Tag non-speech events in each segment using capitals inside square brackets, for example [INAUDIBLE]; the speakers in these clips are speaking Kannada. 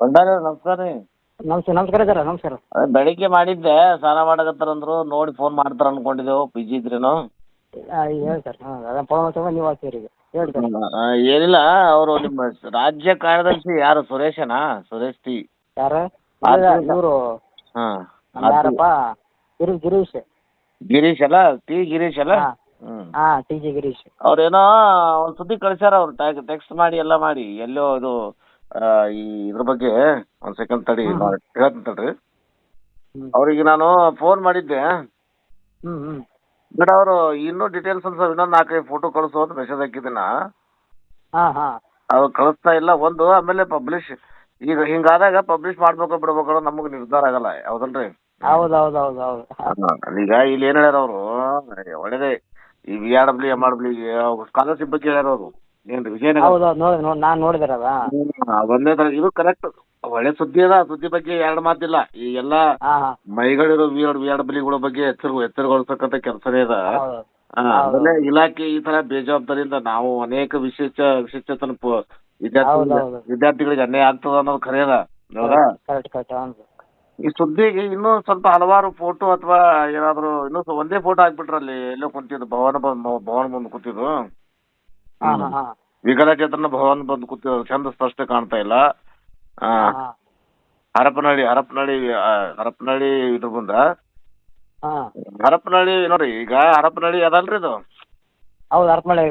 ಬಂದಾರ ನಮಸ್ಕಾರ ರೀ. ನಮಸ್ತೆ ನಮಸ್ಕಾರ ಸರ್ ನಮಸ್ಕಾರ. ಅದೇ ಬೆಳಿಗ್ಗೆ ಮಾಡಿದ್ದೆ ಸ್ನಾನ ಮಾಡಕತ್ತಾರ ಅಂದ್ರು ನೋಡಿ ಫೋನ್ ಮಾಡ್ತಾರ ಅನ್ಕೊಂಡಿದ್ದೆವು ಬಿಜಿ ಇದ್ರೇನು. ಹೇಳಿ ಸರ್ ಹಾಂ ಅದೇ ಫೋನ್ ಮಾಡ್ತೀವಿ ನೀವು ಹಾಕ್ತೀರಿ ಈಗ ಹೇಳಿ ಸರ್. ಆ, ಏನಿಲ್ಲ ಅವರು ನಿಮ್ಮ ರಾಜ್ಯ ಕಾರ್ಯದರ್ಶಿ ಯಾರು ಸುರೇಶನಾ? ಸುರೇಶ್ ಟಿ. ಯಾರು? ಇವರು ಹಾಂ ಯಾರಪ್ಪ? ಗಿರಿ ಗಿರೀಶ್. ಗಿರೀಶ್ ಅಲ್ಲ ಟಿ ಗಿರೀಶ್ ಅಲ್ಲ? ಹಾ. ಹ್ಮ್. ಹಾಂ ಟಿ ಜಿ ಗಿರೀಶ್. ಅವ್ರೇನೋ ಒಂದ್ ಸುದ್ದಿ ಕಳ್ಸ್ಯಾರ ಅವ್ರು ಟೆಕ್ಸ್ಟ್ ಮಾಡಿ ಎಲ್ಲ ಮಾಡಿ ಎಲ್ಲೋ ಇದು ಈ ಇದ್ರ ಬಗ್ಗೆ ಒಂದ್ ಸೆಕೆಂಡ್ ತಡಿ ಹೇಳ್ತೀನಿ ತಡ್ರಿ. ಅವ್ರಿಗೆ ನಾನು ಫೋನ್ ಮಾಡಿದ್ದೆ. ಹ್ಮ್ ಬಟ್ ಅವರು ಇನ್ನೂ ಡೀಟೇಲ್ಸ್ ಅಂತ ಸ್ವಲ್ಪ ಇನ್ನೊಂದು ನಾಲ್ಕೈದು ಫೋಟೋ ಕಳಿಸು ಅಂತ ಮೆಸೇಜ್ ಹಾಕಿದ್ದೀನ ಹಾ ಹಾ. ಅವ್ರು ಕಳಿಸ್ತಾ ಇಲ್ಲ. ಒಂದು ಆಮೇಲೆ ಪಬ್ಲಿಷ್ ಈಗ ಹಿಂಗಾದಾಗ ಪಬ್ಲಿಷ್ ಮಾಡ್ಬೇಕು ಬಿಡ್ಬೇಕು ನಮಗೆ ನಿರ್ಧಾರ ಆಗಲ್ಲ. ಹೌದಲ್ರಿ? ಹೌದು ಹೌದು ಹೌದು ಹೌದು ಈಗ ಇಲ್ಲಿ ಏನ್ ಹೇಳ್ಯಾರ ಅವರು? ಒಳ್ಳೇದೇ. ಈ V R W M R W scholarship ಬಗ್ಗೆ ಹೇಳ್ಯಾರ ಅವರು. ಏನ್ರಿ ವಿಜಯನಗರ ಹೌದು ಹೌದು ನೋಡಿ ನೋಡಿ ನಾನು ನೋಡಿದಿರಲ್ಲ ಹ್ಮ್, ಒಂದೇ ತರ ಇದು ಕರೆಕ್ಟ್ ಒಳ್ಳೆ ಸುದ್ದಿ ಅದ ಸುದ್ದಿ ಬಗ್ಗೆ ಎರಡು ಮಾತಿಲ್ಲ. ಈ ಎಲ್ಲಾ ಹಾಂ ಹಾಂ. ಮೈಗಳಿರೋ ಆರ್ ಬಲಿಗಳ ಬಗ್ಗೆ ಎಚ್ಚರ ಎಚ್ಚರಗೊಳಿಸತಕ್ಕಂತ ಕೆಲಸನೇ ಅದ. ಹೌದು ಆ, ಆಮೇಲೆ ಇಲಾಖೆ ಈ ತರ ಬೇಜವಾಬ್ದಾರಿಯಿಂದ ನಾವು ಅನೇಕ ವಿಶೇಷ ವಿಶೇಷತನ ಪ-. ವಿದ್ಯಾರ್ಥಿಗಳಿಗೆ ಅನ್ಯಾಯ ಆಗ್ತದ ಅನ್ನೋದು ಖರೆ ಅದ. ಹೌದಾ? ಕರೆಕ್ಟ್ ಕರೆಕ್ಟ್ ಹಾಂ ಈ ಸುದ್ದಿಗೆ ಇನ್ನೂ ಸ್ವಲ್ಪ ಹಲವಾರು ಫೋಟೋ ಅಥವಾ ಏನಾದ್ರು ಇನ್ನೂ ಸ್ವ- ಒಂದೇ ಫೋಟೋ ಹಾಕ್ಬಿಟ್ರಲ್ಲಿ ಎಲ್ಲೋ ಕುಂತಿದ್ದು ಭವನ ಬಂದ್ ಭವನ ಬಂದು ಕೂತಿದ್ದು. ವಿಕಲಚೇತನ ಭವನ್ ಬಂದು ಕೂತ ಚಂದ ಸ್ಪಷ್ಟ ಕಾಣ್ತಾ ಇಲ್ಲ. ಹರಪನಹಳ್ಳಿ ಹರಪನಹಳ್ಳಿ ಹರಪನಹಳ್ಳಿ ಇದ್ರ ಬಂದ ಹರಪನಹಳ್ಳಿ ನೋಡ್ರಿ ಈಗ ಹರಪನಹಳ್ಳಿ ಅದಲ್ರಿ ಇದು? ಹೌದು ಹರಪನಹಳ್ಳಿ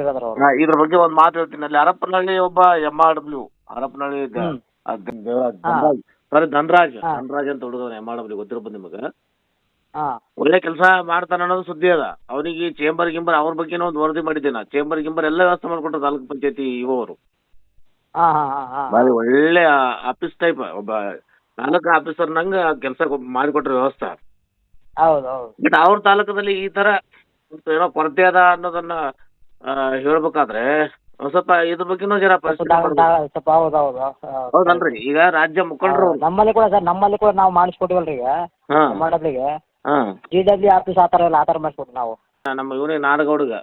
ಇದ್ರ ಬಗ್ಗೆ ಒಂದ್ ಮಾತು ಹೇಳ್ತೀನಿ. ಅಲ್ಲಿ ಹರಪನಹಳ್ಳಿ ಒಬ್ಬ ಎಂ ಆರ್ ಡಬ್ಲ್ಯೂ ಹರಪನಹಳ್ಳಿ ಸರಿ. ಆ ದೇವರಾಜ್. ಧನರಾಜ್ ಸಾರಿ ಧನರಾಜ್. ಧನರಾಜ್ ಅಂತ ಹುಡುಗ ಎಂ ಆರ್ ಡಬ್ಲ್ಯೂ ಗೊತ್ತಿರ್ಬೋದು ನಿಮಗೆ? ಒಳ್ಳೆ ಕೆಲಸ ಮಾಡ್ತಾನ ಅನ್ನೋದು ಸುದ್ದಿ ಅದ. ಅವನಿಗೆ ಚೇಂಬರ್ ಗಿಂಬರ್ ಅವ್ರ ಬಗ್ಗೆನೂ ಒಂದು ವರದಿ ಮಾಡಿದ್ದೆ ನಾ. ಚೇಂಬರ್ ಗಿಂಬರ್ ಎಲ್ಲ ವ್ಯವಸ್ಥೆ ಮಾಡ್ಕೊಟ್ರು ತಾಲೂಕು ಪಂಚಾಯತಿ ಇವರು ಒಳ್ಳೆ ಆಫೀಸ್ ಟೈಪ್ ಒಬ್ಬ ತಾಲೂಕು ಆಫೀಸರ್ ನಂಗ ಕೆಲಸ ಮಾಡಿಕೊಟ್ರ ವ್ಯವಸ್ಥೆ. ಬಟ್ ಅವ್ರ ತಾಲೂಕದಲ್ಲಿ ಈ ತರ ಏನೋ ಕೊರತೆ ಅದ ಅನ್ನೋದನ್ನ ಹೇಳ್ಬೇಕಾದ್ರೆ ಒಂದ್ ಸ್ವಲ್ಪ ಇದ್ರ ಬಗ್ಗೆನೂ ಜರ ಸ್ವಲ್ಪ ಹೌದು ಹೌದು. ಹೌದಲ್ರಿ? ಈಗ ರಾಜ್ಯ ಮುಖಂಡರು. ನಮ್ಮಲ್ಲಿ ಕೂಡ ಸರ್ ನಮ್ಮಲ್ಲಿ ಕೂಡ ನಾವು ಮಾಡಿಸ್ಕೊಟ್ಟಿವಲ್ರಿ ಈಗ. ಡಬ್ಲ್ಯೂಗೆ ಹಾ. ಜಿ ಡಬ್ಲ್ಯೂ ಆಫೀಸ್ ಆ ಥರ ಆತರ ಆ ಥರ ನಾವು. ನಮ್ಮ ಇವನಿಗೆ ನಾಡಗೌಡಗ.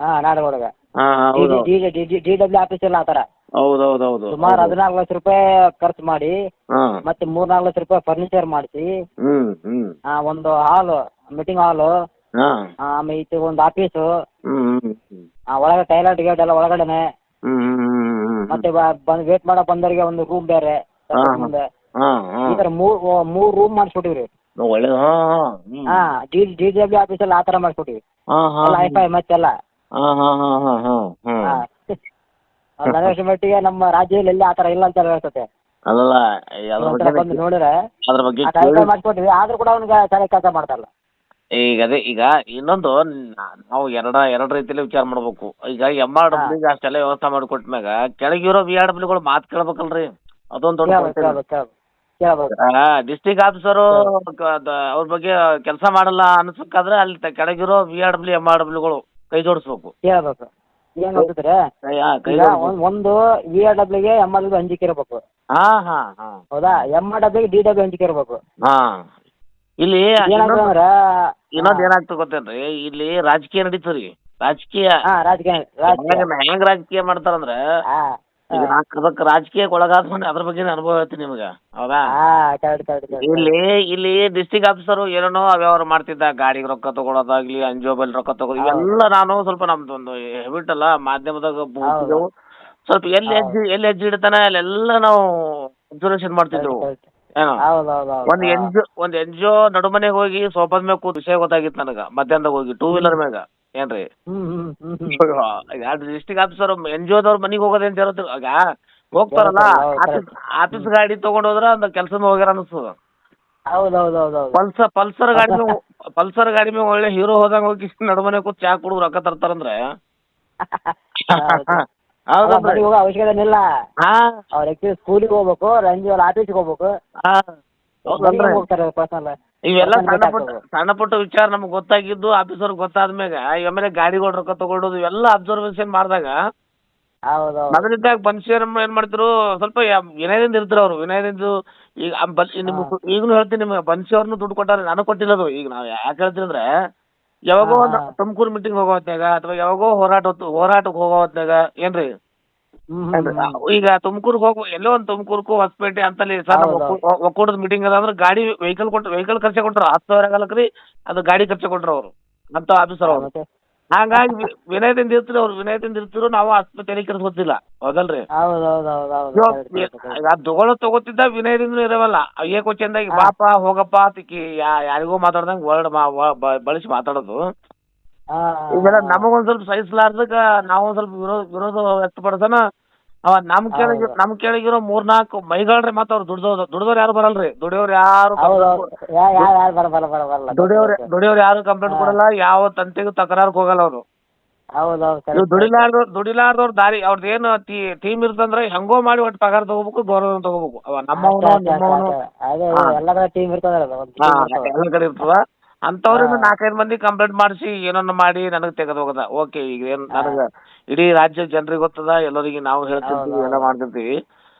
ಹಾಂ ನಾಡಗೌಡಗ. ಹಾ ಹೌದು. ಜಿ ಡಬ್ಲ್ಯೂ ಆಫೀಸ್ ಎಲ್ಲ ಆ ಥರ. ಹೌದು ಹೌದು ಹೌದು. ಸುಮಾರು ಹದಿನಾಲ್ಕು ಲಕ್ಷ ರೂಪಾಯಿ ಖರ್ಚು ಮಾಡಿ ಹಾ. ಮತ್ತೆ ಮೂರ್ನಾಲ್ಕು ಲಕ್ಷ ರೂಪಾಯಿ ಫರ್ನಿಚರ್ ಮಾಡಿಸಿ. ಹ್ಮ್ ಹ್ಮ್. ಒಂದು ಹಾಲ್ ಮೀಟಿಂಗ್ ಹಾಲ್ ಹಾ. ಆಮೇಲೆ ಒಂದು ಆಫೀಸು ಹ್ಮ್ ಹ್ಮ್ ಹ್ಮ್ ಒಳಗೆ ಟೈಲೆಟ್ ಗೇಟ್ ಎಲ್ಲ ಒಳಗಡೆನೆ. ಹ್ಮ್ ಹ್ಮ್ ಹ್ಮ್ ಹ್ಮ್ ಮತ್ತೆ ವೇಟ್ ಮಾಡೋ ಬಂದವರಿಗೆ ಒಂದು ರೂಮ್ ಬೇರೆ. ಹಾ. ಮುಂದೆ. ಹಾ ಹಾ. ಮೂರ್ ಮೂರ್ ರೂಮ್ ಮಾಡಿಸ್ಕೊಟ್ಟಿವ್ರಿ. ಒಳ್ಳೇದು. ಹಾ ಹ್ಮ್. ಹಾ ಡಬ್ಲ್ಯೂ ಆಫೀಸಲ್ಲಿ ಆ ಥರ ಮಾಡಿಸ್ಕೊಟ್ಟಿವಿ ಹಾ ಹಾ ಎಲ್ಲ ಐಫೈ ಮತ್ತೆಲ್ಲ. ಹಾ ಹಾ ಹಾ ಹಾ ಹಾ ಹ್ಮ್. ಹಾ. ನನಗಷ್ಟು ಮಟ್ಟಿಗೆ ನಮ್ಮ ರಾಜ್ಯದಲ್ಲಿ ಎಲ್ಲಿ ಆತರ ಇಲ್ಲ ಅಂತ ಹೇಳ್ತತೆ ಅಲ್ಲಲ್ಲ ಈ ಅದ್ರ ಬಗ್ಗೆ ನೋಡಿದ್ರೆ ಅದ್ರ ಬಗ್ಗೆ ಆ ಕೇಳಿ- ಮಾಡಿಸ್ಕೊಟ್ಟಿವಿ. ಆದ್ರೂ ಕೂಡ ಅವ್ನಿಗೆ ಸರಿಯಾಗಿ ಕೆಲಸ ಮಾಡ್ತಾರಲ್ಲ. ಈಗ ಅದೇ ಈಗ ಇನ್ನೊಂದು ನಾ- ನಾವು ಎರಡ ಎರಡ್ ರೀತಿಯಲ್ಲಿ ವಿಚಾರ ಮಾಡ್ಬೇಕು. ಈಗ ಎಂ ಆರ್ ಡಬ್ಲ್ಯೂಗೆ ಅಷ್ಟೆಲ್ಲ ವ್ಯವಸ್ಥೆ ಮಾಡಿಕೊಟ್ಮ್ಯಾಗ ಕೆಳಗಿರೋ ವಿ ಆರ್ ಡಬ್ಲ್ಯೂಗಳು ಮಾತು ಕೇಳ್ಬೇಕಲ್ರಿ. ಅದೊಂದು ದೊಡ್ಡ ಕೇಳ್ಬೇಕು ಕೇಳ್ಬೇಕು ಕೇಳ್ಬೇಕು. ಕೇಳ್ಬೇಕು ಡಿಸ್ಟಿಕ್ ಆಫೀಸರು ಅವ್ರ ಬಗ್ಗೆ ಕೆಲಸ ಮಾಡಲ್ಲ ಅನ್ಸಕ್ಕಾದ್ರೆ ಅಲ್ಲಿ ತ- ಕೆಳಗಿರೋ V R W M R ಡಬ್ಲ್ಯೂಗಳು ಕೈ ಜೋಡಿಸ್ಬೇಕು. ಕೇಳ್ಬೇಕು ಏನ್ ಗೊತ್ತಿದ್ರೆ ಕೈ ಹಾ, ಕೈ ಈಗ ಜೋಡಿಸ್ಬೇಕು. ಒಂದ್- ಒಂದು ವಿ ಆರ್ ಡಬ್ಲ್ಯೂಗೆ ಎಂ ಆರ್ ಡಬ್ಲ್ಯೂ ಹಂಚಿಕೆ ಇರ್ಬೇಕು ಹಾ ಹಾ ಹಾ. ಹೌದಾ? M R W D W ಹಂಚಿಕೆ ಇರ್ಬೇಕು ಹಾ. ಇಲ್ಲಿ ಏನಾಗ್ತದೆ ಇನ್ನೊಂದು ಅಂದ್ರೆ ಇನ್ನೊಂದ್ ಏನಾಗ್ತದೆ ಗೊತ್ತೇನ್ರಿ? ಇಲ್ಲಿ ರಾಜಕೀಯ ನಡೀತದ್ರಿ ರಾಜಕೀಯ ಹಾ ರಾಜಕೀಯ ರಾಜಕೀಯ. ಹೆಂಗ್ ರಾಜಕೀಯ ಮಾಡ್ತಾರಂದ್ರೆ ಹಾ. ಅದಕ್ಕೆ ರಾಜಕೀಯಕ್ಕೆ ಒಳಗಾದ ಮೇಲೆ ಅದ್ರ ಬಗ್ಗೆ ಅನುಭವ ಹೇಳ್ತೀನಿ ನಿಮಗೆ. ಹೌದಾ? ಇಲ್ಲಿ ಇಲ್ಲಿ ಡಿಸ್ಟಿಕ್ ಆಫೀಸರ್ ಏನೇನೋ ಅವ್ಯವಹಾರ ಮಾಡ್ತಿದ್ದ. ಗಾಡಿಗೆ ರೊಕ್ಕ ತಗೊಳೋದಾಗ್ಲಿ ಅಂಜೋಬಲ್ ರೊಕ್ಕ ತಗೋದು ಇವೆಲ್ಲ ನಾನು ಸ್ವಲ್ಪ ನಮ್ದು ಒಂದು ಹೆಬಿಟ್ ಅಲ್ಲ ಮಾಧ್ಯಮದಾಗ ಸ್ವಲ್ಪ ಎಲ್ಲಿ ಹೆಜ್ಜೆ ಎಲ್ಲಿ ಹೆಜ್ಜೆ ಇಡ್ತಾನೆ ಅಲ್ಲೆಲ್ಲ ನಾವು ಅಬ್ಸರ್ವೇಷನ್ ಮಾಡ್ತಿದ್ರು. ಏನೋ? ಒಂದ್ ಎನ್ ಜಿ ಒಂದ್ ಎನ್ ಜಿ ಒ ನಡುಮನೆಗೆ ಹೋಗಿ ಸೋಫಾದ ಮೇಲೆ ಕೂತ್ ವಿಷಯ ಗೊತ್ತಾಗಿತ್ತು ನನಗ ಮಧ್ಯಾಹ್ನದಾಗ ಹೋಗಿ ಟೂ ವೀಲರ್ ಮ್ಯಾಗ. ಏನ್ರಿ? ಎರಡು ಡಿಸ್ಟ್ರಿಕ್ಟ್ ಆಫೀಸರ್ ಎನ್ ಜಿ ಓದವ್ರ ಮನಿಗ್ ಹೋಗೋದೇ ಅಂತ ಹೇಳತ್ರಿ ಆಗ ಹೋಗ್ತಾರಲ್ಲ ಆಫೀಸ್ ಆಫೀಸ್ ಗಾಡಿ ತಗೊಂಡ್ ಹೋದ್ರ ಅಂದ್ರ ಕೆಲ್ಸದ ಹೋಗ್ಯಾರ ಅನಿಸ್ತದ ಹೌದೌದೌದೌದು. ಪಲ್ಸರ್ ಪಲ್ಸರ್ ಗಾಡಿ ಪಲ್ಸರ್ ಗಾಡಿ ಮ್ಯಾಗ ಒಳ್ಳೆ ಹೀರೋ ಹೋದಂಗ ಹೋಗಿ ನಡಮನೆ ಕೂತ್ ಚಾ ಕುಡ್ ರೊಕ್ಕ ತರ್ತಾರಂದ್ರೆ ಅವಶ್ಯಕತೆ ಹೋಗ್ಬೇಕು ರಂಜಿ ಅವ್ರ ಆಫೀಸಿಗೆ ಹೋಗ್ಬೇಕು ಹೋಗ್ತಾರೆ ಪರ್ಸನಲ್ ಇವೆಲ್ಲ ಸಣ್ಣ ಪುಟ್ಟ. ಸಣ್ಣ ಪುಟ್ಟ ವಿಚಾರ ನಮ್ಗೆ ಗೊತ್ತಾಗಿದ್ದು ಆಫೀಸರ್ ಗೊತ್ತಾದ್ಮ್ಯಾಗ ಆಮೇಲೆ ಗಾಡಿಗಳು ರೊಕ್ಕ ತಗೊಳ್ಳೋದು ಇವೆಲ್ಲ ಅಬ್ಸರ್ವೇಷನ್ ಮಾಡಿದಾಗ ಹೌದು ಮೊದಲಿದ್ದಾಗ ಬನ್ಸಿಯರ್ ಏನ್ ಮಾಡ್ತಿರು ಸ್ವಲ್ಪ ಯಾ- ವಿನಯದಿಂದ ಇರ್ತಾರ ಅವ್ರು ವಿನಯದಿಂದ ಈಗ ಆ ಬಲ್ ನಿಮ್ಗೆ ಈಗಲೂ ಹೇಳ್ತೀನಿ ನಿಮ್ಗೆ ಬನ್ಸಿ ಅವ್ರನ್ನು ದುಡ್ಡು ಕೊಟ್ಟಾರೆ ನಾನು ಕೊಟ್ಟಿಲ್ಲ ಅದು ಈಗ ನಾವು ಯಾಕೆ ಹೇಳ್ತೀನಿ ಅಂದ್ರೆ ಯಾವಾಗೋ ಒಂದು. ತುಮಕೂರು ಮೀಟಿಂಗ್ ಹೋಗೋ ಹೊತ್ನ್ಯಾಗ ಅಥವಾ ಯಾವಾಗೋ ಹೋರಾಟ ಹೊತ್ತು ಹೋರಾಟಕ್ಕೆ ಹೋಗೋ ಹೊತ್ನ್ಯಾಗ ಏನ್ರಿ. ಈಗ ತುಮಕೂರ್ಗ್ ಹೋಗು ಎಲ್ಲೋ ಒಂದು ತುಮಕೂರ್ಗು ಹೊಸಪೇಟೆ ಅಂತಲ್ಲಿ ಸರ್. ಒಕ್ಕೂಟದ ಮೀಟಿಂಗ್ ಅದ ಅಂದ್ರೆ ಗಾಡಿ ವೆಹಿಕಲ್ ಕೊಟ್ಟು ವೆಹಿಕಲ್ ಖರ್ಚೆ ಕೊಟ್ರು ಹತ್ತು ಸಾವಿರ ರೀ ಅದು ಗಾಡಿ ಖರ್ಚೆ ಕೊಟ್ರು ಅವರು ಅಂತ ಆಫೀಸರ್ ಅವರು. ಹಂಗಾಗಿ ವಿನಯದಿಂದ ಇರ್ತೀರಿ ಅವ್ರು ವಿನಯದಿಂದ ಇರ್ತಿರು ನಾವು ಅಷ್ಟು ತಲೆ ಕೆಡಿಸ್ಕೊತಿಲ್ಲ ಹೌದಲ್ರಿ? ತಗೊಳ್ಳೋ ತಗೋತಿದ್ದ ವಿನಯದಿಂದ ಇರವಲ್ಲ ಏಕೋ ಚಂದಾಗಿ. ಬಾಪ ಹೋಗಪ್ಪ ಅಂತ ಯಾರಿಗೋ ಮಾತಾಡ್ದಂಗೆ ವರ್ಡ್ ಬಳಸಿ ಮಾತಾಡೋದು. ಇವೆಲ್ಲ ನಮಗೊಂದ್ ಸ್ವಲ್ಪ ಸಹಿಸಲಾರ್ದಕ್ಕ ನಾವೊಂದ್ ಸ್ವಲ್ಪ ವಿರೋಧ ವಿರೋಧ ವ್ಯಕ್ತಪಡಿಸೋಣ ಅವ ನಮ್ ಕೆಳಗೆ. ನಮ್ ಕೆಳಗಿರೋ ಮೂರ್ನಾಲ್ಕು ಮೈಗಳ್ರಿ ಮತ್ತ ಅವ್ರು ದುಡ್ದವ್ರು ದುಡ್ದವ್ರು ಯಾರು ಬರಲ್ರಿ? ದುಡಿಯೋರು ಯಾರು ದುಡಿಯೋರ್ ದುಡಿಯೋರು ಯಾರು ಕಂಪ್ಲೇಂಟ್. ಕೊಡಲ್ಲ ಯಾವ ತಂತಿಗೂ ತಕರಾರ್ಗೆ ಹೋಗಲ್ಲ ಅವರು. ಇವ್ ದುಡಿಲಾರ್ದವ್ರು ದುಡಿಲಾರ್ದವ್ರ ದಾರಿ ಅವ್ರದ್ದು ಏನ್ ಟೀಮ್ ಇರ್ತಂದ್ರೆ ಹೆಂಗೋ ಮಾಡಿ ಒಟ್ಟು ಪಗಾರ ತಗೋಬೇಕು ಗೌರವ ತಗೋಬೇಕು. ಅವ ನಮ್ಮವನು ಒಂದು ಎಲ್ಲ ಕಡೆ ಇರ್ತದ. ಅಂತವ್ರಿಂದ ಹಾ. ನಾಲ್ಕೈದು ಮಂದಿ ಕಂಪ್ಲೇಂಟ್ ಮಾಡಿಸಿ ಏನನ್ನ ಮಾಡಿ ನನಗೆ ತೆಗೆದು ಹೋಗದ. ಓಕೆ ಈಗ ಏನ್. ನನಗ ಇಡೀ ರಾಜ್ಯ ಜನರಿಗೆ ಗೊತ್ತದ ಎಲ್ಲರಿಗೆ ನಾವು ಹೇಳ್ತಿರ್ತೀವಿ ಎಲ್ಲ. ಮಾಡ್ತಿರ್ತೀವಿ.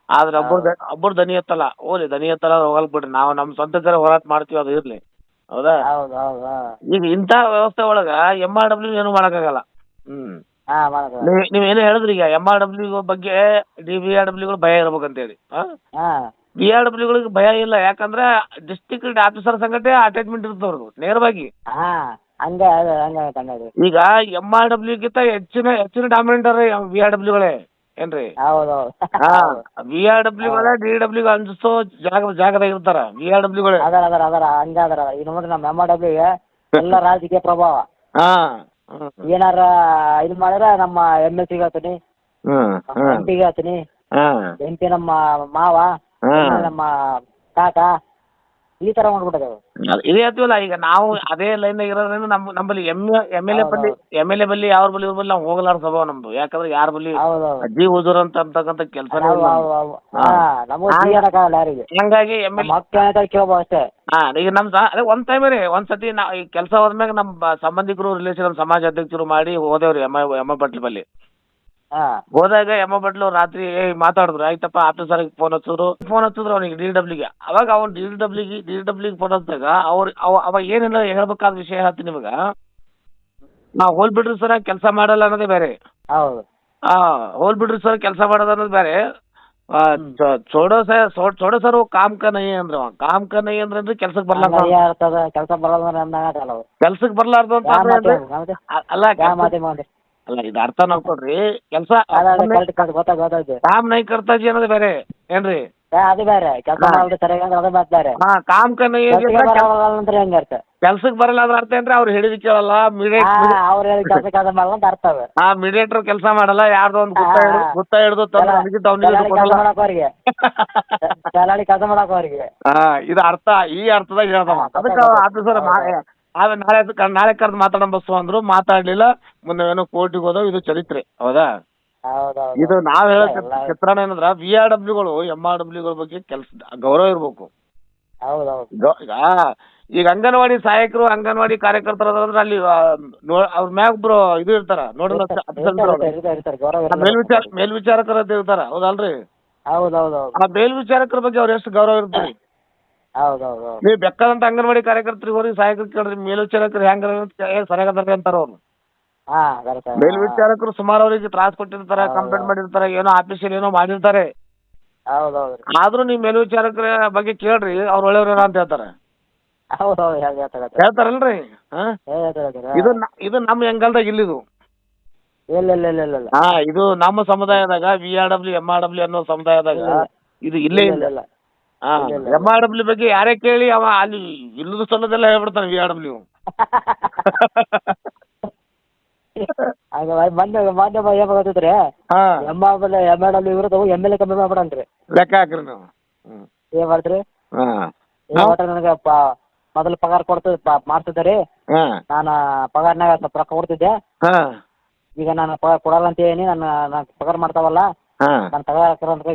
ಆದ್ರೆ ಒಬ್ಬರು. ಒಬ್ಬರು ದನಿ ಎತ್ತಲ್ಲ ಓಲಿ ದನಿ ಎತ್ತಲ್ಲ ಹೋಗಲ್ ಬಿಡ್ರಿ. ನಾವು ನಮ್ಮ ಸ್ವಂತ ಜನ ಹೋರಾಟ ಮಾಡ್ತೀವಿ ಅದು ಇರ್ಲಿ. ಹೌದಾ? ಹೌದು ಹೌದು ಈಗ ಇಂತ ವ್ಯವಸ್ಥೆ ಒಳಗ ಎಂ ಆರ್ ಡಬ್ಲ್ಯೂ ಏನು ಮಾಡಕ್ಕಾಗಲ್ಲ. ಹ್ಮ್. ನೀವ್ ಏನೋ ಹೇಳಿದ್ರಿ ಈಗ ಎಂ ಆರ್ ಡಬ್ಲ್ಯೂ ಬಗ್ಗೆ ಡಿ ಬಿ ಆರ್ ಡಬ್ಲ್ಯೂ ಭಯ ಇರ್ಬೇಕಂತೇಳಿ. ಹಾ. ಬಿ ಆರ್ ಡಬ್ಲ್ಯೂಗಳಿಗೆ ಭಯ ಇಲ್ಲ. ಯಾಕಂದ್ರೆ ಡಿಸ್ಟ್ರಿಕ್ಟ್ ಆಫೀಸರ್ ಸಂಗಟೆ ಅಟ್ಯಾಚ್ಮೆಂಟ್ ಅವ್ರದ್ದು ನೇರವಾಗಿ. ಹಾ ಹಂಗ ಹಂಗೆ ಈಗ ಎಂ ಆರ್ ಡಬ್ಲ್ಯೂಗಿಂತ ಹೆಚ್ಚಿನ ಹೆಚ್ಚಿನ ಡಾಮಿನೆಂಟ್ ವಿ ಆರ್ ಡಬ್ಲ್ಯೂಗಳೇ ಏನ್ರಿ? ಹೌದು ಹೌದು ಹಾ ವಿ ಆರ್ ಡಬ್ಲ್ಯೂಗಳೇ ಡಿ ಡಬ್ಲ್ಯೂ ಅನ್ಸೋ ಜಾಗ ಜಾಗದಾಗ ಇರ್ತಾರ ಬಿ ಆರ್ ಡಬ್ಲ್ಯೂಗಳೇ ಅದರ ಅದರ ಅದರ ಹಂಗ ಅದರ. ಈಗ ನೋಡ್ರಿ ನಮ್ಮ ಎಂ ಡಬ್ಲ್ಯೂಗೆ ಎಲ್ಲ [LAUGHS] ರಾಜಕೀಯ ಪ್ರಭಾವ. ಹಾ. ಏನಾರ ಇದು ಮಾಡಿದ್ರ ನಮ್ಮ ಎಂ ಎಲ್ ಸಿಗೆ ಹೇಳ್ತೀನಿ ಹ್ಮ್ ಎಂ ಪಿಗೆ ಹೇಳ್ತೀನಿ ಹಾ. ಎಂ ಪಿ ನಮ್ಮ ಮಾವ ಹಾ. ನಮ್ಮ ಕಾಕ ಈ ತರ ಮಾಡ್ಬಿಟ್ಟದ ಇದೇ ಹೇಳ್ತೀವಲ್ಲ ಈಗ ನಾವು ಅದೇ ಲೈನ್ ಇರೋದ್ರಿಂದ ನಮ್ಮ ನಮ್ಮಲ್ಲಿ ಎಂ ಎಂ ಎಲ್ ಎ ಬಲ್ಲಿ ಎಂ ಎಲ್ ಎ ಬಲ್ಲಿ ಯಾರ ಬಲ್ಲಿ ಇವ್ರ ಬಲ್ಲಿ ನಾವು ಹೋಗಲಾರ ಸ್ವಭಾವ ನಮ್ದು. ಯಾಕಂದ್ರೆ ಯಾರ ಬಲ್ಲಿ ಹೌದು ಹೌದು. ಅಜ್ಜಿ ಹುಜೂರ್ ಅಂತ ಅಂತಕ್ಕಂಥ ಹಾ. ನಮಗೂ. ತಿಳಿಯೋಣಕ್ಕಾಗಲ್ಲ ಯಾರಿಗೆ. ಹಂಗಾಗಿ ಎಂ ಎಲ್ ಮಕ್ಕಳ ಕೇಳ್ಬೋದು ಅಷ್ಟೇ. ಹಾ ಈಗ ನಮ್ ಸ- ಅದೇ ಒಂದ್ ಟೈಮ್ ರೀ ಒಂದ್ ಸತಿ ನಾ ಈ ಕೆಲಸ ಹೋದ್ಮ್ಯಾಗ ನಮ್ಮ ಸಂಬಂಧಿಕರು ರಿಲೇಷನ್ ನಮ್ಮ ಸಮಾಜ ಅಧ್ಯಕ್ಷರು ಮಾಡಿ ಹೋದೇವ್ರಿ ಎಮ್ಮ ಎಮ್ಮ ಬಟ್ಲ ಬಲ್ಲಿ. ಹಾ ಹೋದಾಗ ಎಮ್ಮ ಬಟ್ಲು ರಾತ್ರಿ ಏ ಮಾತಾಡಿದ್ರು ಆಯ್ತಪ್ಪ ಆಫೀಸರ್ಗೆ ಫೋನ್ ಹಚ್ಚಿದ್ರು. ಫೋನ್ ಹಚ್ಚಿದ್ರು ಅವ್ನಿಗೆ ಡಿ ಡಬ್ಲ್ಯೂಗೆ ಅವಾಗ ಅವ್ನು ಡಿ ಡಬ್ಲ್ಯೂಗೆ ಡಿ ಡಬ್ಲ್ಯೂಗೆ ಫೋನ್ ಹಚ್ಚಿದಾಗ ಅವ್ರ ಅವ ಅವಾಗ ಏನೆಲ್ಲ ಹೇಳ್ಬೇಕಾದ ವಿಷಯ ಹೇಳ್ತೀನಿ ನಿಮಗೆ. ನಾವು ಹೋಲ್ ಬಿಡ್ರಿ ಸರ್ ಕೆಲಸ ಮಾಡಲ್ಲ ಅನ್ನೋದೇ ಬೇರೆ. ಹೌದು. ಆ ಹೋಲ್ ಬಿಡ್ರಿ ಸರ್ ಕೆಲಸ ಮಾಡೋದು ಅನ್ನೋದು ಬೇರೆ. ಚೋಡೋ ಸರ್ ಚೋಡೋ ಸರ್ ಕಾಮ್ ಕನಯ್ಯ ಅಂದ್ರೆ ಅವ. ಕಾಮ್ ಕನಯ್ಯ ಅಂದ್ರೆ ಅಂದ್ರೆ ಕೆಲ್ಸಕ್ಕೆ ಬರ್ಲಾರ್ದ ಕೆಲಸ ಕೆಲ್ಸಕ್ಕೆ ಬರ್ಲಾರ್ದು ಅಂತ? ಅಲ್ಲ ಅಲ್ಲ ಇದು ಅರ್ಥ ನೋಡ್ಕೊಡ್ರಿ ಕೆಲಸ ಅದ ಕರೆಕ್ಟ್ ಕರೆಕ್ಟ್ ಗೊತ್ತಾಗ ಗೊತ್ತಾಯ್ತು. ಕಾಮ್ ನೈ ಕರ್ತಾಜಿ ಅನ್ನೋದು ಬೇರೆ ಏನ್ರಿ? ಏ, ಅದು ಬೇರೆ. ಕೆಲಸ ಹಾ. ಮಾಡೋದು ಸರಿಯಾಗಿ ಅಂದ್ರೆ ಅದು ಮಾತು ಬೇರೆ ಹಾ ಕಾಮ್ ಕ ನೈ ಕೆಲ್ಸಕ್ಕೆ ಬರೋಲ್ಲ ಅಂದ್ರೆ ಹೆಂಗೆ ಅರ್ಥ? ಕೆಲ್ಸಕ್ಕೆ ಬರಲ್ಲ ಅದ್ರ ಅರ್ಥ ಏನ್ರಿ? ಅವ್ರು ಹಿಡಿದು ಕೇಳಲ್ಲ ಮಿಡಿಯೇಟರ್ ಅವ್ರ ಅವ್ರು ಹೇಳಿ ಕೆಲಸ ಕೆಲಸ ಮಾಡಲ್ಲ ಅಂತ ಅರ್ಥ ಅದು. ಆ ಮಿಡಿಯೇಟರ್ ಕೆಲಸ ಮಾಡಲ್ಲ ಯಾರ್ದೋ ಒಂದು ಗುತ್ತ ಹಾ, ಹಿಡ್ದು. ಗುತ್ತ ಹಿಡಿದು ತಂದು ಅವನಿಗೆ ಅವನಿಗೆ ಕೆಲಸ ಕೊಡಲ್ಲ. ಮಾಡಕ್ ಅವ್ರಿಗೆ. [LAUGHS] ಚಲಾಳಿ ಕೆಲಸ ಮಾಡಕ್ ಅವ್ರಿಗೆ. ಹಾ ಇದು ಅರ್ಥ ಈ ಅರ್ಥದಾಗ ಹೇಳ್ದವ ಅದಕ್ಕೆ ಆಫೀಸರ್ ಹೌದು. ಆಮೇಲೆ ನಾಳೆ ನಾಳೆ ಕರೆದು ಮಾತಾಡೋಣ ಬಸ್ಸು ಅಂದ್ರು ಮಾತಾಡ್ಲಿಲ್ಲ. ಮುಂದೆ ಏನೋ ಕೋರ್ಟಿಗೆ ಹೋದ ಇದು ಚರಿತ್ರೆ. ಹೌದಾ? ಹೌದೌದು. ಇದು ನಾವ್ ಹೇಳೋ ಚಿತ್ರಣ ಏನಂದ್ರ ವಿ ಆರ್ ಡಬ್ಲ್ಯೂಗಳು ಎಂ ಆರ್ ಡಬ್ಲ್ಯೂಗಳ ಬಗ್ಗೆ ಕೆಲಸ ಗೌರವ ಇರ್ಬೇಕು. ಹೌದೌದು. ಗೌ- ಈಗ ಈಗ ಅಂಗನವಾಡಿ ಸಹಾಯಕರು ಅಂಗನವಾಡಿ ಕಾರ್ಯಕರ್ತರ ಅದಾರಂದ್ರೆ ಅಲ್ಲಿ ಆ, ನೋ- ಅವ್ರ ಮ್ಯಾಗ ಒಬ್ರು ಇದು ಇರ್ತಾರ ನೋಡಲ್ಲ ಇರ್ತಾರೆ, ಇರ್ತಾರೆ, ಇರ್ತಾರೆ, ಗೌರವ. ಮೇಲ್ವಿಚಾರ ಮೇಲ್ವಿಚಾರಕರ ಅಂತ ಇರ್ತಾರ ಹೌದಲ್ರಿ? ಹೌದೌದು ಆ ಮೇಲ್ವಿಚಾರಕರ ಬಗ್ಗೆ ಅವ್ರ ಎಷ್ಟು ಗೌರವ ಇರ್ತಾರೆ? ಹೌದೌದು ನೀವು ಬೇಕಾದಂತ ಅಂಗನವಾಡಿ ಕಾರ್ಯಕರ್ತರಿಗೆ ಹೋಗಿ ಸಹಾಯಕರು ಕೇಳ್ರಿ ಮೇಲ್ವಿಚಾರಕರು ಹೆಂಗ ಸರಿಯಾಗದ್ರಿ ಅಂತಾರ ಅವ್ರು. ಹಾ ಕರೆಕ್ಟ್ ಮೇಲ್ವಿಚಾರಕರು ಸುಮಾರು ಅವರಿಗೆ ತ್ರಾಸ ಕೊಟ್ಟಿರ್ತಾರೆ. ಕಂಪ್ಲೇಂಟ್ ಮಾಡಿರ್ತಾರ ಏನೋ ಆಫೀಸಲ್ಲಿ ಏನೋ ಮಾಡಿರ್ತಾರೆ. ಹೌದೌದು ಆದ್ರೂ ನೀವು ಮೇಲ್ವಿಚಾರಕರ ಬಗ್ಗೆ ಕೇಳ್ರಿ ಅವ್ರು ಒಳ್ಳೆಯವ್ರ ಅಂತ ಹೇಳ್ತಾರೆ. ಹೌದೌದು ಹೇಳ್ತಾರಲ್ರಿ? ಇದು ಇದು ನಮ್ಮ ಹೆಂಗಲ್ದಾಗ ಇಲ್ಲಿದು. ಇಲ್ಲ ಇಲ್ಲ ಇಲ್ಲ ಇಲ್ಲ ಇಲ್ಲ. ಹಾ ಇದು ನಮ್ಮ ಸಮುದಾಯದಾಗ V R W M R W ಅನ್ನೋ ಸಮುದಾಯದಾಗ. ಇದು ಇಲ್ಲೇ ಇಲ್ಲ. ಎಂ ಆರ್ ಡಬ್ಲ್ಯೂ ಬಗ್ಗೆ ಯಾರೇ ಕೇಳಿ ಅವ ಅಲ್ಲಿ ಇಲ್ಲದ ಸಲ್ಲದೆಲ್ಲ ಹೇಳ್ಬಿಡ್ತಾನೆ ವಿ ಆರ್ ಡಬ್ಲ್ಯೂ ಹಂಗ ಮೊನ್ನೆ ಮೊನ್ನೆ ಏನ್ ಗೊತ್ತಿದ್ರಿ ಹಾ. M R L M A ಕಮ್ಮಿ ಮಾಡ್ಬಿಡನ್ರಿ ಲೆಕ್ಕ ಹಾಕ್ರಿ ನೀವು. ಏನ್ ಮಾಡ್ತೀರಿ? ನನಗೆ ಮೊದಲು ಪಗಾರ ಕೊಡ್ತದ ಮಾಡ್ತಿದ್ದೆ ರೀ ನಾನು ಪಗಾರ್ನಾಗ ಸ್ವಲ್ಪ ರೊಕ್ಕ ಕೊಡ್ತಿದ್ದೆ. ಈಗ ನಾನು ಪಗಾರ ಕೊಡಲ್ಲ ಅಂತ ಹೇಳಿ ನಾನು ನಾನು ಪಗಾರ ಮಾಡ್ತಾವಲ್ಲ. ನಾನು ಪಗಾರ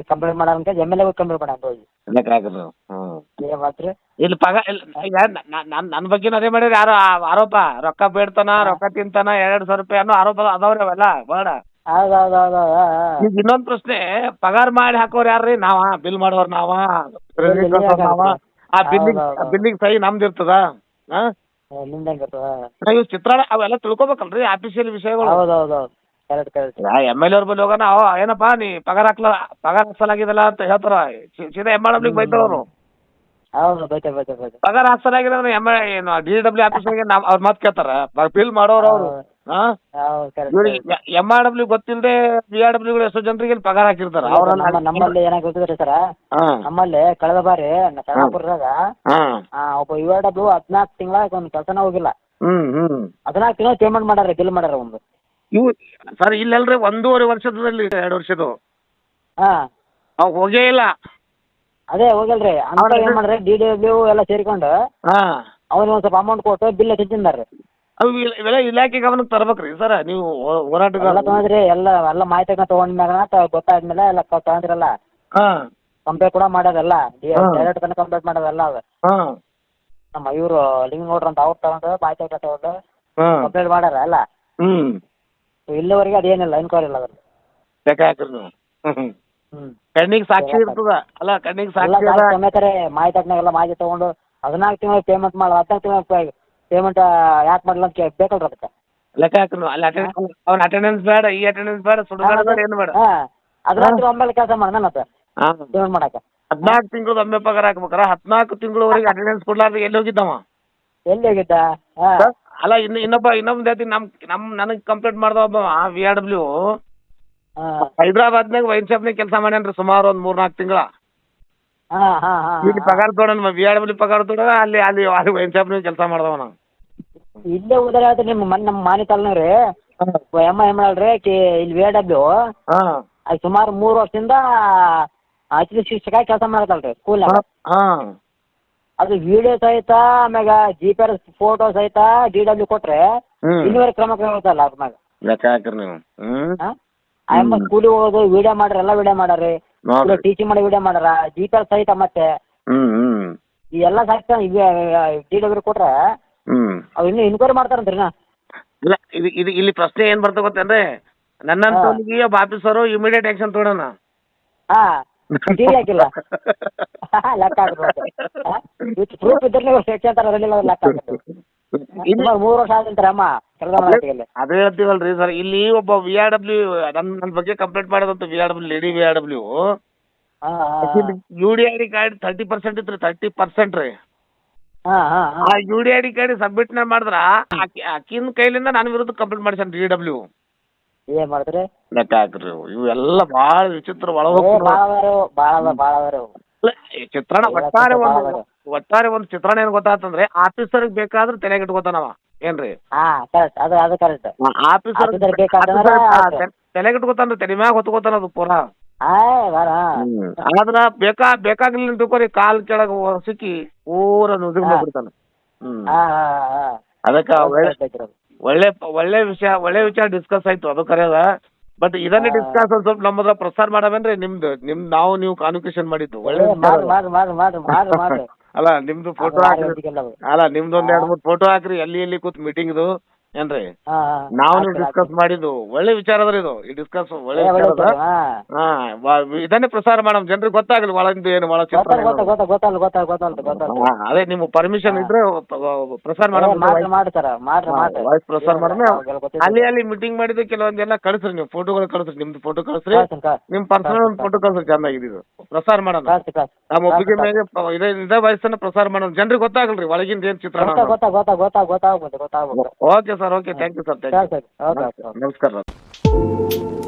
ಕಂಪ್ಲೀಟ್ ಅಂತ ಎಂ ಎಲ್ ಎ ಕಂಪ್ಲೇಂಟ್ ಹೋಗಿ ಏನ್ ಮಾಡ್ತೀರಿ ಇಲ್ಲಿ ಪಗ ಇಲ್ಲ ಈಗ ನನ್ನ ನನ್ನ ಬಗ್ಗೆ ಅದೇ ಮಾಡ್ಯಾರ ಯಾರು ಆ- ಆರೋಪ ರೊಕ್ಕ ಬೇಡ್ತಾನ ರೊಕ್ಕ ತಿಂತಾನ ಎರಡ್ ಸಾವಿರ ರೂಪಾಯಿ ಅನ್ನೋ ಆರೋಪ ಅದಾವ್ರಿ ಅವೆಲ್ಲ? ಬೇಡ. ಹೌದು ಹೌದು ಹೌದು ಈಗ ಇನ್ನೊಂದ್ ಪ್ರಶ್ನೆ ಪಗಾರ ಮಾಡಿ ಹಾಕೋರ್ ಯಾರ್ರಿ? ನಾವ ಬಿಲ್ ಮಾಡೋರ್ ನಾವ? ಆ ಬಿಲ್ಲಿಂಗ್ ಹೌದು. ಬಿಲ್ಲಿಂಗ್ ಸಹಿ ನಮ್ದು ಇರ್ತದ? ಹಾ? ನಿಮ್ದು ಹೆಂಗೆ ಇವ್ ಚಿತ್ರಾಣ ಅವೆಲ್ಲ ತಿಳ್ಕೊಬೇಕಲ್ರಿ? ಆಫೀಸಿಯಲ್ ವಿಷಯಗಳು. ಹೌದು ಹೌದು ಹೌದು ಕರೆಕ್ಟ್ ಕರೆಕ್ಟ್. ಎಂ ಎಲ್ ಅವ್ರ ಬಳಿ ಹೋಗೋಣ ಅವ ಏನಪ್ಪ ನೀ ಪಗಾರ ಹಾಕ್ಲ ಪಗಾರ ಹಾಕ್ಸಲಾಗಿದಲ್ಲ ಅಂತ ಹೇಳ್ತಾರ. ಸಿ- ಸೀದಾ ಎಂ ಆರ್ ಬೈತಾರ ಅವರು ಹೌದು ಬೈತೆ ಬೈತೆ ಬೈತೆ ಪಗಾರ ಹಾಕ್ಸಲಾಗಿದೆ ಅಂದ್ರೆ ಎಂ ಏನು ಡಿ ಡಬ್ಲ್ಯೂ ಆಫೀಸ್ನಾಗೆ ನಾವ್ ಅವ್ರ ಮಾತು ಕೇಳ್ತಾರ. ಬಿಲ್ ಮಾಡೋರು ಅವರು. ಹಾಂ? ಹೌದು ಕರೆಕ್ಟ್ ಇವ್ರಿಗೆ ಎಂ ಆರ್ ಡಬ್ಲ್ಯೂ ಗೊತ್ತಿಲ್ಲದೆ ಬಿ ಆರ್ ಡಬ್ಲ್ಯೂ ಎಷ್ಟೋ ಜನರಿಗೆ ಇಲ್ಲಿ ಪಗಾರ ಹಾಕಿರ್ತಾರ. ನಮ್ಮ ನಮ್ಮಲ್ಲಿ ಏನಾಗ ಗೊತ್ತಿದ್ರಿ ಸರ? ಹಾಂ. ನಮ್ಮಲ್ಲಿ ಕಳೆದ ಬಾರಿ ಕರ್ನಾಟಕದಾಗ ಹಾಂ. ಒಬ್ಬ ಯು ಆರ್ ಡಬ್ಲ್ಯೂ ಹದಿನಾಲ್ಕು ತಿಂಗಳ ಒಂದು ಕೆಲಸನ ಹೋಗಿಲ್ಲ. ಹ್ಮ್ ಹ್ಮ್. ಹದಿನಾಲ್ಕು ತಿಂಗಳ ಪೇಮೆಂಟ್ ಮಾಡ್ಯಾರ ಬಿಲ್ ಮಾಡ್ಯಾರ ಒಂದು. ಇವು ಸರ್ ಇಲ್ಲಲ್ರಿ ಒಂದೂವರೆ ವರ್ಷದಲ್ಲಿ ಎರಡು ವರ್ಷದ್ದು. ಹಾ. ಅವ್ ಹೋಗೇ ಇಲ್ಲ. ಅದೇ ಹೋಗಲ್ರಿ. ಅಂತ ಏನ್ ಮಾಡ್ರಿ ಡಿ ಡಬ್ಲ್ಯೂ ಎಲ್ಲ ಸೇರಿಕೊಂಡು ಹಾಂ. ಅವ್ರಿಗೆ ಒಂದ್ ಸ್ವಲ್ಪ ಅಮೌಂಟ್ ಕೊಟ್ಟು ಬಿಲ್ ಹೆಚ್ಚಿಂದಾರ್ರಿ ಅವು ಇವೆಲ್ಲ- ಇವೆಲ್ಲ ಇಲಾಖೆ ಗಮನಕ್ಕೆ ತರ್ಬೇಕ್ರಿ ಸರ್ ನೀವು ಹೋ- ಎಲ್ಲ ಹೋರಾಟಗಾರ ತಗೊಂಡ್ರಿ ಎಲ್ಲ ಎಲ್ಲ ಮಾಹಿತಿ ತಗೊಂಡ್ಮ್ಯಾಗ ಗೊತ್ತಾದ್ಮೇಲೆ ಎಲ್ಲ ಕ- ತಗೊಂಡ್ರಲ್ಲ. ಹಾಂ. ಕಂಪ್ಲೇಂಟ್ ಕೂಡ ಮಾಡೋದಲ್ಲ ಹಾ. ಡೈರೆಕ್ಟ್ ತನಕ ಕಂಪ್ಲೇಂಟ್ ಮಾಡೋದಲ್ಲ ಅದು. ಹಾಂ. ನಮ್ಮ ಇವರು ನೋಡ್ರಿ ಅಂತ ಅವ್ರು ತಗೊಂಡು ಮಾಹಿತಿ ತಗೊಂಡು ಹಾಂ. ಕಂಪ್ಲೇಂಟ್ ಮಾಡ್ಯಾರ ಅಲ್ಲ ಹ್ಞೂ ಇಲ್ಲಿವರೆಗೆ ಅದೇನಿಲ್ಲ ಎನ್ಕ್ವೈರಿ ಇಲ್ಲ ಅದ್ರಲ್ಲಿ. ಲೆಕ್ಕ ಹಾಕ್ರಿ ನೀವು. ಹ್ಮ್. ಕಣ್ಣಿಗೆ ಸಾಕ್ಷಿ ಇರ್ತದ. ಅಲ್ಲ ಕಣ್ಣಿಗೆ ಎಲ್ಲ ಸಾಕ್ಷಿ ಅದ. ಸಮೇತರೆ ಹಾಕ್ನಾಗೆಲ್ಲ ಮಾಹಿತಿ ತಗೊಂಡು ಹದಿನಾಲ್ಕು ತಿಂಗಳು ಪೇಮೆಂಟ್ ಮಾಡಲ್ಲ ಹದಿನಾಲ್ಕು ತಿಂಗಳು ಪೇಮೆಂಟ್ ಯಾಕೆ ಮಾಡಲ್ಲ ಅಂತ ಕೇಳಿ ಬೇಕಲ್ರಿ ಅದಕ್ಕೆ. ಲೆಕ್ಕ ಹಾಕ್ರಿ ನೀವು. ಅಲ್ಲಿ ಅಟೆಂಡ್ ಅವ್ನ ಅಟೆಂಡೆನ್ಸ್ ಬೇಡ ಈ ಅಟೆಂಡೆನ್ಸ್ ಬೇಡ ಸುಡುಗಾಡ ಬೇಡ ಏನು ಬೇಡ. ಹಾ ಹದಿನಾಲ್ಕು ಒಮ್ಮೆಲೆ ಕೆಲಸ ಮಾಡೋಣ ನಾನು ಹಾಂ. ಪೇಮೆಂಟ್ ಮಾಡಕ್ಕೆ. ಹದಿನಾಲ್ಕು ತಿಂಗಳು ಒಮ್ಮೆ ಪಗಾರ ಹಾಕ್ಬೇಕಾರ ಹದಿನಾಲ್ಕು ತಿಂಗಳವರೆಗೆ ಅಟೆಂಡೆನ್ಸ್ ಕೊಡ್ಲಾರ್ದ ಎಲ್ಲಿ ಹೋಗಿದ್ದವ? ಎಲ್ಲಿ ಹೋಗಿದ್ದ? ಹಾ? ಅಲ್ಲ ಇನ್ನು ಇನ್ನೊಬ್ಬ ಇನ್ನೊಂದು ಹೇಳ್ತೀನಿ ನಮ್ ನಮ್ ನನಗ್ ಕಂಪ್ಲೇಂಟ್ ಮಾಡ್ದ ಒಬ್ಬ ವಿ ಆರ್ ಡಬ್ಲ್ಯೂ ಹಾ. ಹೈದ್ರಾಬಾದ್ನಾಗ ವೈನ್ ಶಾಪ್ನಾಗ ಕೆಲಸ ಮಾಡ್ಯಾನ್ರಿ ಸುಮಾರು ಒಂದ್ ಮೂರ್ ನಾಲ್ಕು ತಿಂಗಳ. ಹಾ ಹಾ ಹಾ ಇಲ್ಲಿ ಪಗಾರ ತೊಗೊಂಡ ವಿ ಆರ್ ಡಬ್ಲ್ಯೂ ಪಗಾರ ತೊಗೊಂಡ ಅಲ್ಲಿ ಅಲ್ಲಿ ಅಲ್ಲಿ ವೈನ್ ಶಾಪ್ನಾಗ ಕೆಲಸ ಮಾಡ್ದವ ನಾವು ಇಲ್ಲೇ ಉದಾರ ನಿಮ್ಮ ಮನೆ ನಮ್ಮ ಮಾನಿ ತಲ್ನವ್ರಿ ಎಮ್ಮ ಎಂ ಹೇಳ್ರಿ ಕಿ ಇಲ್ಲಿ ವಿ ಡಬ್ಲ್ಯೂ ಹಾ. ಅದು ಸುಮಾರು ಮೂರು ವರ್ಷದಿಂದ ಅತಿಥಿ ಶಿಕ್ಷಕ ಕೆಲಸ ಮಾಡತ್ತಲ್ರಿ ಸ್ಕೂಲ್ ಹಾಂ. ಅದು ವಿಡಿಯೋ ಸಹಿತ ಆಮ್ಯಾಗ ಜಿ ಪಿ ಆರ್ ಫೋಟೋ ಸಹಿತ ಡಿ ಡಬ್ಲ್ಯೂ ಕೊಟ್ರೆ ಹ್ಮ್. ಕ್ರಮ ಕೈಗೊಳ್ತಲ್ಲ ಅದ್ರ ಮ್ಯಾಗ. ಲೆಕ್ಕ ಹಾಕ್ರಿ ನೀವು. ಹ್ಮ್. ಸ್ಕೂಲಿಗೆ ಹೋಗೋದು ವಿಡಿಯೋ ಮಾಡ್ರಿ ಎಲ್ಲ ವಿಡಿಯೋ ಮಾಡಾರಿ. ನೋಡ್ರಿ. ಟೀಚಿಂಗ್ ಮಾಡಿ ವಿಡಿಯೋ ಮಾಡಾರ ಜಿ ಪಿ ಆರ್ ಸಹಿತ ಮತ್ತೆ ಹ್ಮ್ ಹ್ಮ್. ಈ ಎಲ್ಲ ಸಹಿತ ಡಿ ಡಬ್ಲ್ಯೂ ಕೊಟ್ರೆ ಹ್ಮ್. ಅವ್ ಇನ್ನೂ ಇನ್ಕ್ವೈರಿ ಮಾಡ್ತಾರಂತ್ರಿ ನಾ ಇಲ್ಲ ಇದು ಇದು ಇಲ್ಲಿ ಪ್ರಶ್ನೆ ಏನ್ ಬರ್ತಾ ಗೊತ್ತೇನ್ರಿ? ನನ್ನಂತವನಿಗೆ ಒಬ್ಬ ಆಫೀಸರು ಇಮಿಡಿಯೇಟ್ ಆಕ್ಷನ್ ತಗೊಳೋಣ ಹಾ. ಟಿ ಹಾಕಿಲ್ಲ ಲೆಕ್ಕ ಪ್ರೂಫ್ ಇದ್ರೆ ಸುಮಾರು ಮೂರು ವರ್ಷ ಆದಂತಾರೆ ಅಮ್ಮ ಅದೇ ಹೇಳ್ತೀವಲ್ರಿ ಸರ್ ಇಲ್ಲಿ ಒಬ್ಬ ವಿ ಆರ್ ಡಬ್ಲ್ಯೂ ನನ್ನ ನನ್ನ ಬಗ್ಗೆ ಕಂಪ್ಲೇಂಟ್ ಮಾಡೋದಂತ V R W lady V R W U D I D card thirty percent ಇತ್ತು ತರ್ಟಿ ಪರ್ಸೆಂಟ್ ರೀ. ಆ U D I D card submit ಮಾಡಿದ್ರ ಆಕಿ ಆಕಿನ ಕೈಲಿಂದ ನನ್ನ ವಿರುದ್ಧ ಕಂಪ್ಲೇಂಟ್ ಮಾಡ್ಸ್ಯಾನ ಡಿ ಡಬ್ಲ್ಯೂ ಏನ್ ಮಾಡಿದ್ರೆ ಲೆಕ್ಕ ಹಾಕ್ರಿ ಇವು. ಇವೆಲ್ಲ ಭಾಳ ವಿಚಿತ್ರ ಏ ಭಾಳ ಅದಾರು ಅದ ಚಿತ್ರಣ ಒಟ್ಟಾರೆ ಒಂದು ಒಟ್ಟಾರೆ ಒಂದು ಚಿತ್ರಣ ಏನ್ ಗೊತ್ತಾತಂದ್ರೆ ಆಫೀಸರ್ ಬೇಕಾದ್ರೆ ತಲೆಗೆ ಇಟ್ಕೋತಾನವ ಏನ್ರಿ? ಹಾ ಕರೆಕ್ಟ್ ಅದು ಅದು ಕರೆಕ್ಟ್ ಆಫೀಸರ್ Officer ಬೇಕಾದ್ರೆ ಆಯ್ತು. ತಲೆಗೆ ಇಟ್ಕೋತಾನ ತಲೆ ಮ್ಯಾಗ ಹೊತ್ಕೋತಾನ ಅದು ಪೂರಾ. ಬಾರ. ಆದ್ರ ಬೇಕಾ ಬೇಕಾಗಿಲ್ಲ ಅಂತ ತಿಳ್ಕೊರಿ ಕಾಲ್ ಕೆಳಗ ಸಿಕ್ಕಿ ಪೂರ ನುಡಿಗ್ ಹಾ. ಬಿಡ್ತಾನ ಹ್ಮ್. ಹಾ ಹಾ ಹಾ. ಅದಕ್ಕ ಒಳ್ಳೆ. ಒಳ್ಳೆ ಒಳ್ಳೆ ವಿಷಯ ಒಳ್ಳೆ ವಿಚಾರ ಡಿಸ್ಕಸ್ ಆಯ್ತು ಅದು ಕರೆಯದ ಬಟ್ ಇದನ್ನೇ ಡಿಸ್ಕಸ್ ಒಂದ್ ಸ್ವಲ್ಪ ಹತ್ರ ಪ್ರಸಾರ ಮಾಡವೇನ್ರಿ ನಿಮ್ದು ನಿಮ್ ನಾವು ನೀವು ಕಾನ್ವಕೇಶನ್ ಮಾಡಿದ್ದು. ಒಳ್ಳೆ ಏ, ವಿಚಾರ ಮಾಡ್ರಿ ಅದು. ಮಾಡ್ರಿ ಮಾಡ್ರಿ ಮಾಡ್ರಿ ಮಾಡ್ರಿ ಮಾಡ್ರಿ [LAUGHS] ಅಲ್ಲ ನಿಮ್ದು ಫೋಟೋ ಹಾಕ್ರಿ. ಅಲ್ಲ ನಿಮ್ದು ಒಂದ್ ಎರಡ್ ಮೂರ್ ಫೋಟೋ ಹಾಕ್ರಿ ಎಲ್ಲಿ ಎಲ್ಲಿ ಕೂತ್ ಮೀಟಿಂಗ್ದು ಏನ್ರಿ? ನಾವು ಡಿಸ್ಕಸ್ ಮಾಡಿದ್ದು ಒಳ್ಳೆ ವಿಚಾರ ಅದ್ರಿ ಇದು. ಈ ಡಿಸ್ಕಸ್ ಒಳ್ಳೆ ಏ, ವಿಚಾರ ಅದ. ಹಾ. ಹಾ ವ- ಇದನ್ನೇ ಪ್ರಸಾರ ಮಾಡಮ್ ಜನರಿಗೆ ಗೊತ್ತಾಗಲಿ ಒಳಗಿಂದ ಏನು ಒಳ ಚಿತ್ರ ಏನು. ಹಾ, ಅದೇ ನಿಮ್ಮ ಪರ್ಮಿಷನ್ ಇದ್ರೆ ಪ- ಪ್ರಸಾರ ಏ, ಮಾಡಮ್ ಮಾಡ್ರಿ ಮಾಡ್ರಿ ಸರ್ ಮಾಡ್ರಿ ಮಾಡ್ರಿ. ವಾಯ್ಸ್ ಪ್ರಸಾರ ಮಾಡಮ್ ಅವಾಗೆಲ್ಲ ಗೊತ್ತಿದೆ. ಅಲ್ಲಿ ಅಲ್ಲಿ ಮೀಟಿಂಗ್ ಮಾಡಿದ್ದು ಕೆಲವೊಂದೆಲ್ಲ ಕಳಿಸ್ರಿ ನೀವು. ಫೋಟೋಗಳು ಕಳಿಸ್ರಿ. ನಿಮ್ದು ಫೋಟೋ ಕಳಿಸ್ರಿ. ಕಳ್ಸ್ತೀನಿ, ಕಳ್ಸ್ತೀನಿ. ನಿಮ್ ಪರ್ಸನಲ್ ಫೋಟೋ ಕಳಿಸ್ರಿ ಚೆನ್ನಾಗಿದೆ ಇದು. ಪ್ರಸಾರ ಮಾಡೋಣ. ನಮ್ಮ ಒಪ್ಪಿಗೆ ಮೇಲೆ ಪ- ಇದೇ ಇದೇ ವಯಸ್ಸನ್ನ ಪ್ರಸಾರ ಮಾಡೋಣ ಜನರಿಗೆ ಗೊತ್ತಾಗಲ್ರಿ ಒಳಗಿಂದ ಏನ್ ಚಿತ್ರ ಗೊತ್ತಾ ಗೊತ್ತಾ ಗೊತ್ತಾ ಗೊತ್ತಾಗ್ಬೋದು ಗೊತ್ತಾಗ್ಬೋದು ಓಕೆ ಸರ್. सर ओके हाँ। थैंक यू हाँ, सर थैंक यू सर नमस्कार